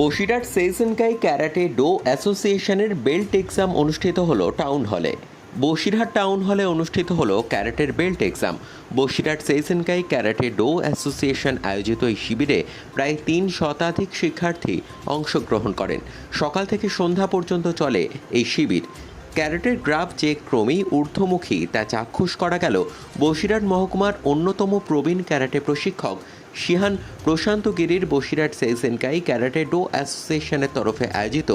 Basirhat সেইসেনকাই karate do অ্যাসোসিয়েশনের belt exam অনুষ্ঠিত হলো টাউন হলে। বসিরহাট টাউন হলে অনুষ্ঠিত হলো ক্যারেটের belt exam. Basirhat Seisenkai karate do association আয়োজিত এই শিবিরে প্রায় তিন শতাধিক শিক্ষার্থী অংশগ্রহণ করেন। সকাল থেকে সন্ধ্যা পর্যন্ত চলে এই শিবির। ক্যারেটের গ্রাফ যে ক্রমেই ঊর্ধ্বমুখী। তা চাক্ষুষ করা গেল বসিরহাট মহকুমার অন্যতম প্রবীণ ক্যারাটে প্রশিক্ষক। শিহান প্রশান্ত গিরির বসিরহাট সেইসেনকাই ক্যারাটে ডো অ্যাসোসিয়েশনের তরফে আয়োজিত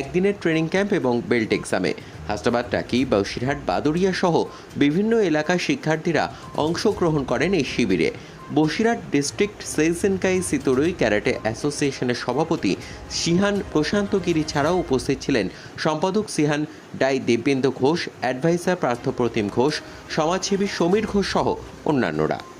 একদিনের ট্রেনিং ক্যাম্প এবং বেল্ট এক্সামে। হাসনাবাদ টাকি বসিরহাট বাদুরিয়া সহ বিভিন্ন এলাকার শিক্ষার্থীরা অংশগ্রহণ করেন এই শিবিরে। Basirhat district Seisenkai Shitoryu karate অ্যাসোসিয়েশনের সভাপতি সিহান প্রশান্তগিরি ছাড়াও উপস্থিত ছিলেন। সম্পাদক সিহান ডাই দেবেন্দ্র ঘোষ অ্যাডভাইসার পার্থপ্রতিম ঘোষ, সমাজসেবী সমীর ঘোষ সহ অন্যান্যরা।